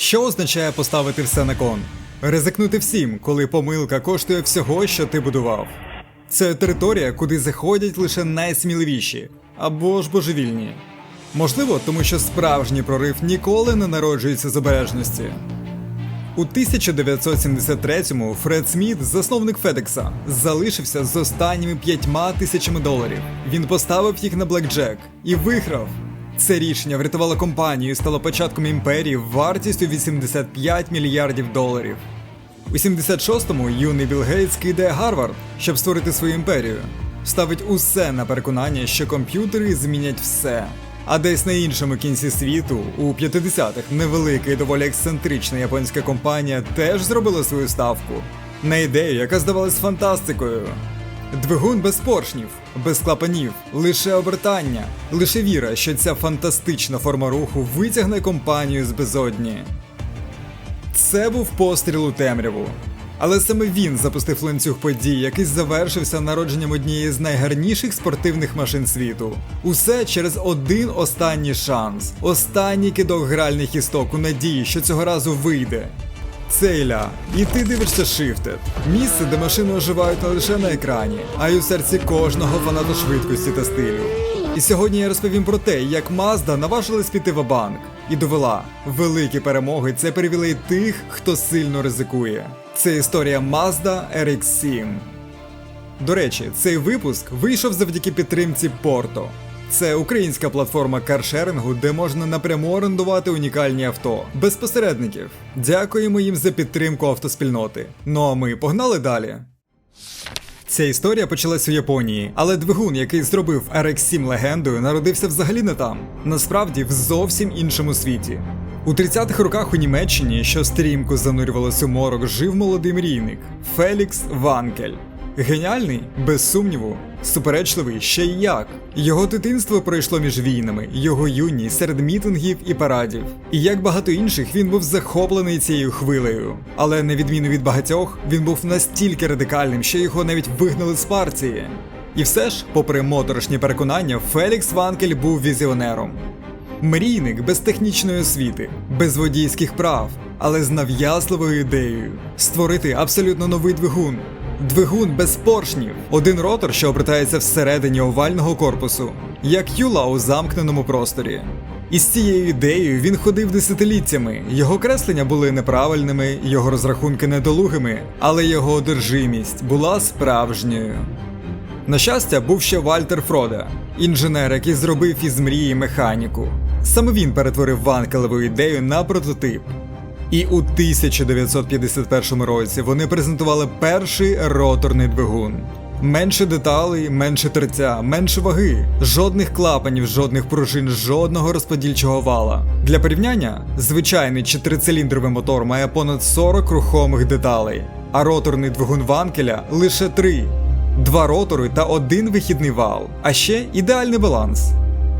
Що означає поставити все на кон? Ризикнути всім, коли помилка коштує всього, що ти будував. Це територія, куди заходять лише найсміливіші або ж божевільні. Можливо, тому що справжній прорив ніколи не народжується з обережності. У 1973-му Фред Сміт, засновник Федекса, залишився з останніми п'ятьма тисячами доларів. Він поставив їх на блекджек і виграв. Це рішення врятувало компанію і стало початком імперії вартістю 85 мільярдів доларів. У 76-му юний Білл Гейтс кидає Гарвард, щоб створити свою імперію. Ставить усе на переконання, що комп'ютери змінять все. А десь на іншому кінці світу, у 50-х, невелика і доволі ексцентрична японська компанія теж зробила свою ставку на ідею, яка здавалась фантастикою. Двигун без поршнів, без клапанів, лише обертання, лише віра, що ця фантастична форма руху витягне компанію з безодні. Це був постріл у темряву. Але саме він запустив ланцюг подій, який завершився народженням однієї з найгарніших спортивних машин світу. Усе через один останній шанс, останній кидок гральних істок у надії, що цього разу вийде. Це Ілля, і ти дивишся Shifted. Місце, де машини оживають не лише на екрані, а й у серці кожного фаната швидкості та стилю. І сьогодні я розповім про те, як Mazda наважилась піти в банк і довела великі перемоги це привілей тих, хто сильно ризикує. Це історія Mazda RX-7. До речі, цей випуск вийшов завдяки підтримці Порто. Це українська платформа каршерингу, де можна напряму орендувати унікальні авто без посередників. Дякуємо їм за підтримку автоспільноти. Ну а ми погнали далі. Ця історія почалась у Японії, але двигун, який зробив RX-7 легендою, народився взагалі не там. Насправді в зовсім іншому світі. У 30-х роках у Німеччині, що стрімко занурювалось у морок, жив молодий мрійник Фелікс Ванкель. Геніальний, без сумніву, суперечливий ще й як. Його дитинство пройшло між війнами, його юність серед мітингів і парадів. І як багато інших, він був захоплений цією хвилею. Але на відміну від багатьох, він був настільки радикальним, що його навіть вигнали з партії. І все ж, попри моторошні переконання, Фелікс Ванкель був візіонером. Мрійник без технічної освіти, без водійських прав, але з нав'язливою ідеєю створити абсолютно новий двигун. Двигун без поршнів, один ротор, що обертається всередині овального корпусу, як юла у замкненому просторі. І з цією ідеєю він ходив десятиліттями. Його креслення були неправильними, його розрахунки недолугими, але його одержимість була справжньою. На щастя, був ще Вальтер Фрода, інженер, який зробив із мрії механіку. Саме він перетворив Ванкелеву ідею на прототип. І у 1951 році вони презентували перший роторний двигун. Менше деталей, менше терця, менше ваги, жодних клапанів, жодних пружин, жодного розподільчого вала. Для порівняння, звичайний чотирициліндровий мотор має понад 40 рухомих деталей, а роторний двигун Ванкеля лише 3. Два ротори та один вихідний вал, а ще ідеальний баланс.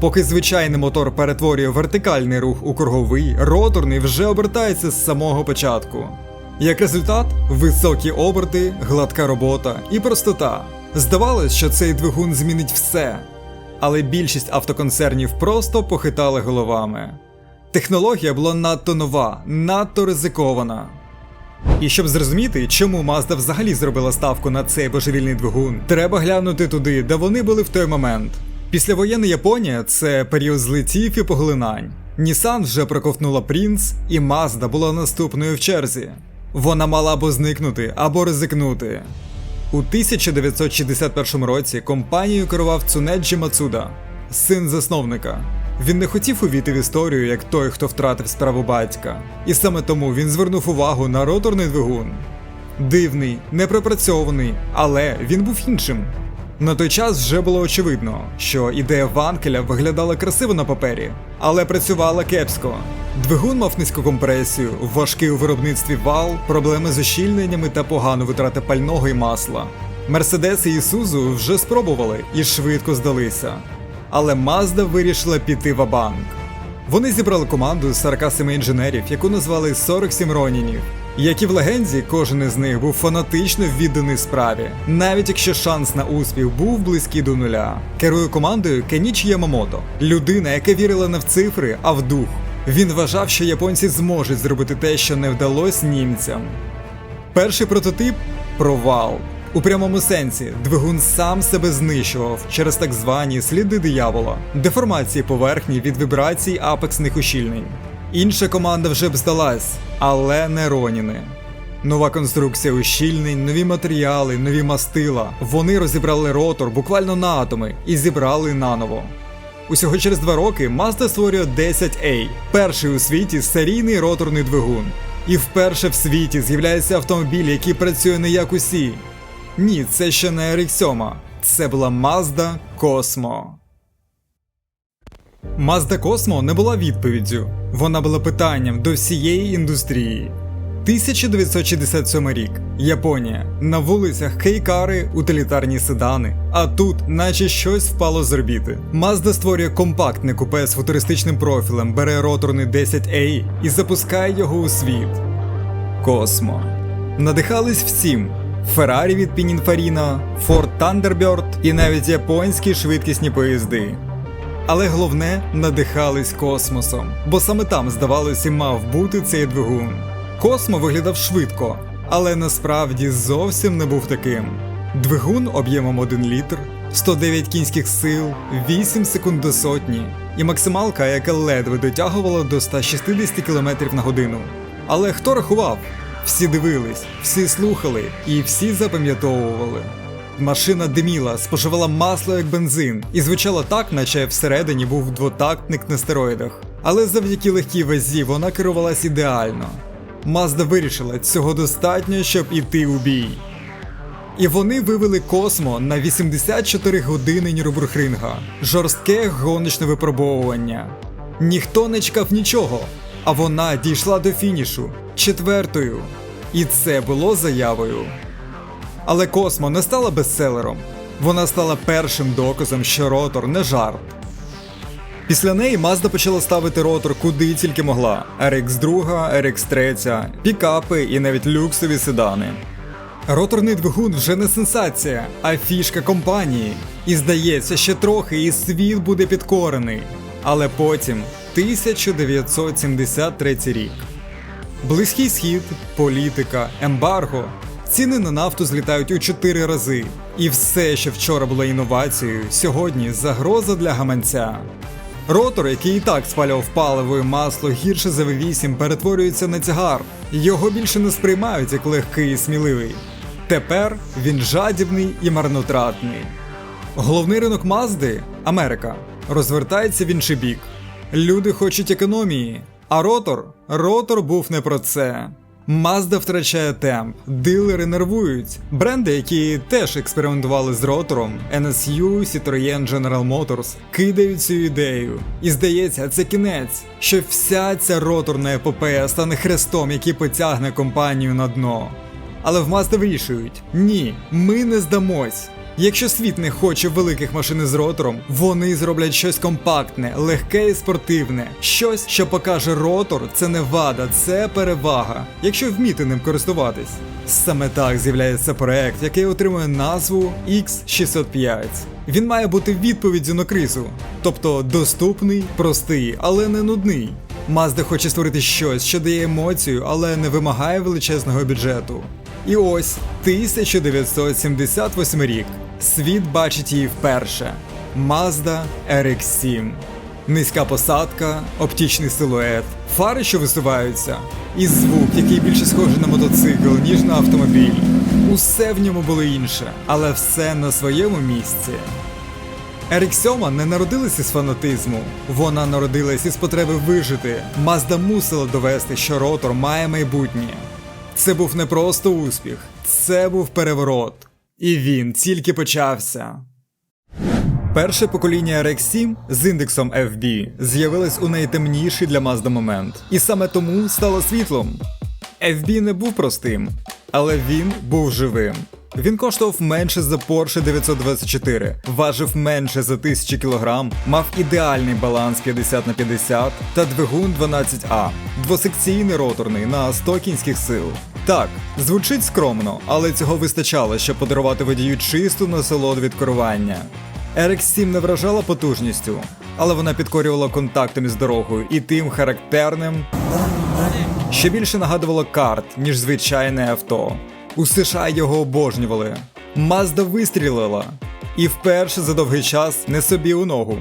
Поки звичайний мотор перетворює вертикальний рух у круговий, роторний вже обертається з самого початку. Як результат, високі оберти, гладка робота і простота. Здавалось, що цей двигун змінить все. Але більшість автоконцернів просто похитали головами. Технологія була надто нова, надто ризикована. І щоб зрозуміти, чому Mazda взагалі зробила ставку на цей божевільний двигун, треба глянути туди, де вони були в той момент. Післявоєнна Японія це період злетів і поглинань. Nissan вже проковтнула Prince, і Mazda була наступною в черзі. Вона мала або зникнути, або ризикнути. У 1961 році компанією керував Цунеджі Мацуда, син засновника. Він не хотів увійти в історію як той, хто втратив справу батька, і саме тому він звернув увагу на роторний двигун. Дивний, непропрацьований, але він був іншим. На той час вже було очевидно, що ідея Ванкеля виглядала красиво на папері, але працювала кепсько. Двигун мав низьку компресію, важкий у виробництві вал, проблеми з ущільненнями та погану витрати пального і масла. Мерседес і Ісузу вже спробували і швидко здалися. Але Mazda вирішила піти в банк. Вони зібрали команду з 47 інженерів, яку назвали 47 ронінів. Як і в легенді, кожен із них був фанатично відданий справі, навіть якщо шанс на успіх був близький до нуля. Керує командою Кенічі Ямамото, людина, яка вірила не в цифри, а в дух. Він вважав, що японці зможуть зробити те, що не вдалося німцям. Перший прототип провал. У прямому сенсі двигун сам себе знищував через так звані сліди диявола, деформації поверхні від вібрацій апексних ущільнень. Інша команда вже б здалась, але не Роніни. Нова конструкція ущільнень, нові матеріали, нові мастила. Вони розібрали ротор буквально на атоми і зібрали наново. Усього через два роки Mazda створює 10A, перший у світі серійний роторний двигун. І вперше в світі з'являється автомобіль, який працює не як усі. Ні, це ще не RX-7, це була Mazda Cosmo. Mazda Cosmo не була відповіддю, вона була питанням до всієї індустрії. 1967 рік. Японія. На вулицях кейкари, утилітарні седани. А тут, наче щось впало з орбіти. Mazda створює компактне купе з футуристичним профілем, бере роторний 10A і запускає його у світ. Космо. Надихались всім. Феррарі від Пінінфаріно, Ford Thunderbird і навіть японські швидкісні поїзди. Але головне надихались космосом, бо саме там, здавалося, мав бути цей двигун. Космо виглядав швидко, але насправді зовсім не був таким. Двигун об'ємом 1 літр, 109 кінських сил, 8 секунд до сотні, і максималка, яка ледве дотягувала до 160 км на годину. Але хто рахував? Всі дивились, всі слухали і всі запам'ятовували. Машина диміла, споживала масло як бензин, і звучала так, наче всередині був двотактник на стероїдах. Але завдяки легкій вазі вона керувалась ідеально. Мазда вирішила, цього достатньо, щоб іти у бій. І вони вивели Космо на 84 години Нюрбургринга. Жорстке гоночне випробовування. Ніхто не чекав нічого, а вона дійшла до фінішу четвертою. І це було заявою. Але Космо не стала бестселером. Вона стала першим доказом, що ротор не жарт. Після неї Mazda почала ставити ротор куди тільки могла: RX2, RX3, пікапи і навіть люксові седани. Роторний двигун вже не сенсація, а фішка компанії. І здається, ще трохи і світ буде підкорений. Але потім 1973 рік. Близький схід, політика, ембарго. Ціни на нафту злітають у 4 рази. І все, що вчора було інновацією, сьогодні загроза для гаманця. Ротор, який і так спалював паливо і масло гірше за V8, перетворюється на тягар. Його більше не сприймають як легкий і сміливий. Тепер він жадібний і марнотратний. Головний ринок Мазди Америка розвертається в інший бік. Люди хочуть економії, а ротор ротор був не про це. Mazda втрачає темп, дилери нервують. Бренди, які теж експериментували з ротором, NSU, Citroën, General Motors, кидають цю ідею. І здається, це кінець, що вся ця роторна епопея стане хрестом, який потягне компанію на дно. Але в Mazda вирішують: ні, ми не здамось. Якщо світ не хоче великих машин з ротором, вони зроблять щось компактне, легке і спортивне, щось, що покаже ротор, це не вада, це перевага, якщо вміти ним користуватись. Саме так з'являється проект, який отримує назву X605. Він має бути відповіддю на кризу, тобто доступний, простий, але не нудний. Mazda хоче створити щось, що дає емоцію, але не вимагає величезного бюджету. І ось 1978 рік. Світ бачить її вперше. Mazda RX-7. Низька посадка, оптичний силует, фари, що висуваються, і звук, який більше схожий на мотоцикл, ніж на автомобіль. Усе в ньому було інше, але все на своєму місці. RX-7 не народилась із фанатизму, вона народилась із потреби вижити. Mazda мусила довести, що ротор має майбутнє. Це був не просто успіх, це був переворот. І він тільки почався. Перше покоління RX-7 з індексом FB з'явилось у найтемніший для Mazda момент, і саме тому стало світлом. FB не був простим, але він був живим. Він коштував менше за Porsche 924, важив менше за 1000 кг, мав ідеальний баланс 50 на 50 та двигун 12А, двосекційний роторний на 100 кінських сил. Так, звучить скромно, але цього вистачало, щоб подарувати водію чисту насолоду від керування. RX-7 не вражала потужністю, але вона підкорювала контактами з дорогою і тим характерним, що більше нагадувало карт, ніж звичайне авто. У США його обожнювали. Мазда вистрілила і вперше за довгий час не собі у ногу.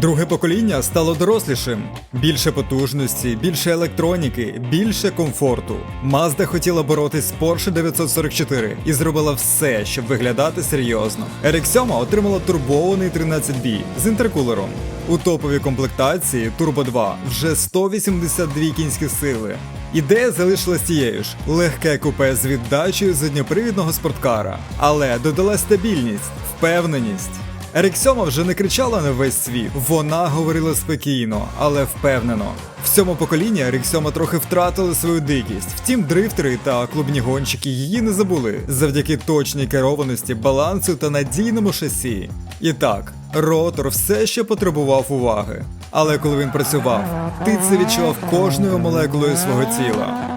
Друге покоління стало дорослішим. Більше потужності, більше електроніки, більше комфорту. Mazda хотіла боротись з Porsche 944 і зробила все, щоб виглядати серйозно. RX-7 отримала турбований 13B з інтеркулером. У топовій комплектації Turbo 2 вже 182 кінські сили. Ідея залишилась тією ж: легке купе з віддачею задньопривідного спорткара, але додала стабільність, впевненість. Ериксьома вже не кричала на весь світ, вона говорила спокійно, але впевнено. В цьому поколінні Ериксьома трохи втратили свою дикість. Втім, дрифтери та клубні гонщики її не забули завдяки точній керованості, балансу та надійному шасі. І так, ротор все ще потребував уваги. Але коли він працював, ти це відчував кожною молекулою свого тіла.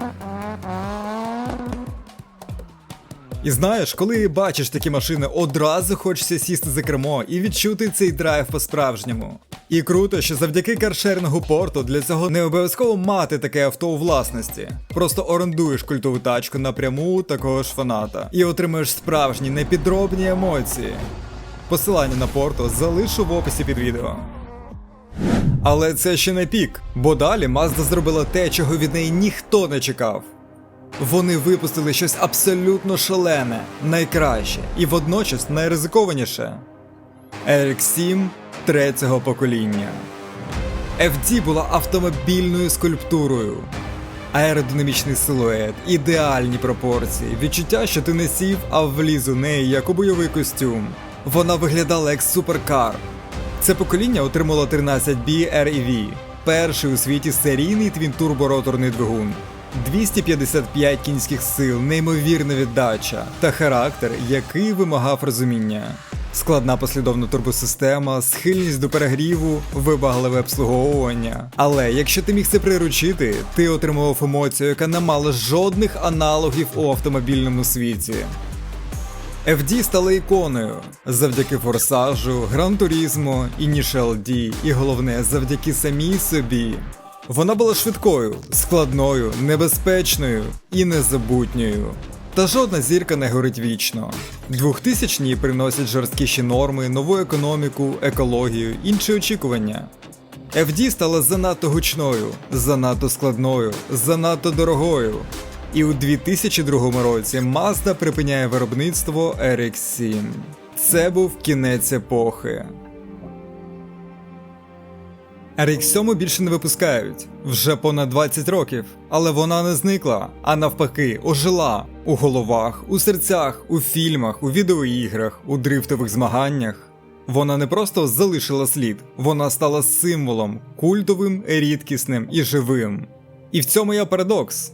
І знаєш, коли бачиш такі машини, одразу хочеться сісти за кермо і відчути цей драйв по-справжньому. І круто, що завдяки каршерингу порту для цього не обов'язково мати таке авто у власності. Просто орендуєш культову тачку напряму такого ж фаната і отримуєш справжні непідробні емоції. Посилання на порту залишу в описі під відео. Але це ще не пік, бо далі Mazda зробила те, чого від неї ніхто не чекав. Вони випустили щось абсолютно шалене, найкраще і водночас найризикованіше. RX-7 третього покоління. FD була автомобільною скульптурою. Аеродинамічний силует, ідеальні пропорції, відчуття, що ти не сів, а вліз у неї як у бойовий костюм. Вона виглядала як суперкар. Це покоління отримало 13B REV, перший у світі серійний твінтурбороторний двигун. 255 кінських сил, неймовірна віддача та характер, який вимагав розуміння. Складна послідовна турбосистема, схильність до перегріву, вибагливе обслуговування. Але якщо ти міг це приручити, ти отримував емоцію, яка не мала жодних аналогів у автомобільному світі. FD стала іконою завдяки форсажу, гран-турізму, D і головне завдяки самій собі. Вона була швидкою, складною, небезпечною і незабутньою. Та жодна зірка не горить вічно. 2000-ні приносять жорсткіші норми, нову економіку, екологію, інші очікування. FD стала занадто гучною, занадто складною, занадто дорогою. І у 2002 році Mazda припиняє виробництво RX-7. Це був кінець епохи. RX-7 більше не випускають вже понад 20 років, але вона не зникла, а навпаки, ожила у головах, у серцях, у фільмах, у відеоіграх, у дрифтових змаганнях. Вона не просто залишила слід, вона стала символом, культовим, рідкісним і живим. І в цьому є парадокс.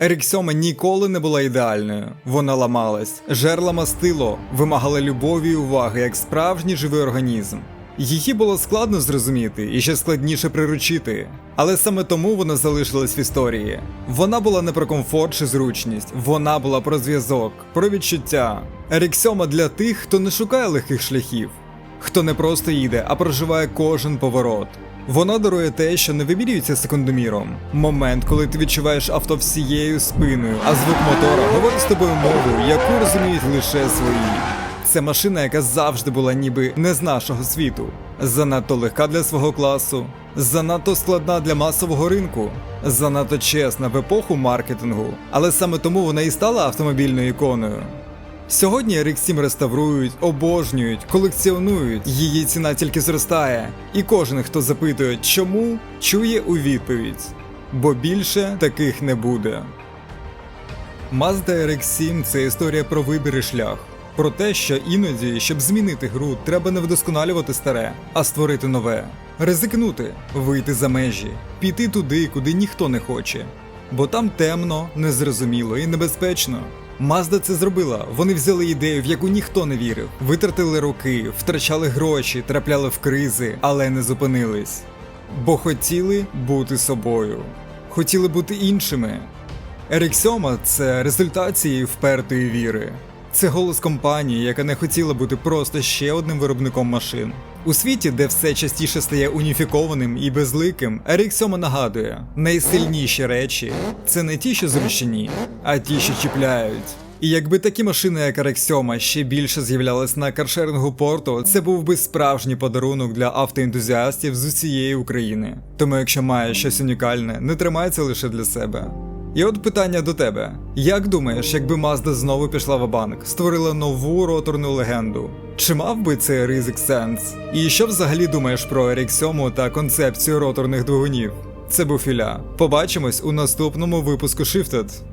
RX-7 ніколи не була ідеальною, вона ламалась, жерла мастило, вимагала любові і уваги як справжній живий організм. Її було складно зрозуміти і ще складніше приручити, але саме тому вона залишилась в історії. Вона була не про комфорт чи зручність, вона була про зв'язок, про відчуття. Еріксьома для тих, хто не шукає легких шляхів, хто не просто їде, а проживає кожен поворот. Вона дарує те, що не вимірюється секундоміром. Момент, коли ти відчуваєш авто всією спиною, а звук мотора говорить з тобою мовою, яку розуміють лише свої. Це машина, яка завжди була ніби не з нашого світу. Занадто легка для свого класу, занадто складна для масового ринку, занадто чесна в епоху маркетингу. Але саме тому вона і стала автомобільною іконою. Сьогодні RX-7 реставрують, обожнюють, колекціонують, її ціна тільки зростає. І кожен, хто запитує, чому, чує у відповідь. Бо більше таких не буде. Mazda RX-7 це історія про вибір і шлях. Про те, що іноді, щоб змінити гру, треба не вдосконалювати старе, а створити нове, ризикнути, вийти за межі, піти туди, куди ніхто не хоче. Бо там темно, незрозуміло і небезпечно. Мазда це зробила. Вони взяли ідею, в яку ніхто не вірив, витратили роки, втрачали гроші, трапляли в кризи, але не зупинились. Бо хотіли бути собою, хотіли бути іншими. Ерік 7 – це результат цієї впертої віри. Це голос компанії, яка не хотіла бути просто ще одним виробником машин. У світі, де все частіше стає уніфікованим і безликим, RX 7 нагадує: найсильніші речі це не ті, що зручні, а ті, що чіпляють. І якби такі машини, як RX 7 ще більше з'являлись на каршерингу порту, це був би справжній подарунок для автоентузіастів з усієї України. Тому, якщо маєш щось унікальне, не тримай це лише для себе. І от питання до тебе: як думаєш, якби Mazda знову пішла в банк, створила нову роторну легенду? Чи мав би цей ризик сенс? І що взагалі думаєш про RX 7 та концепцію роторних двигунів? Це був Філя. Побачимось у наступному випуску Shifted.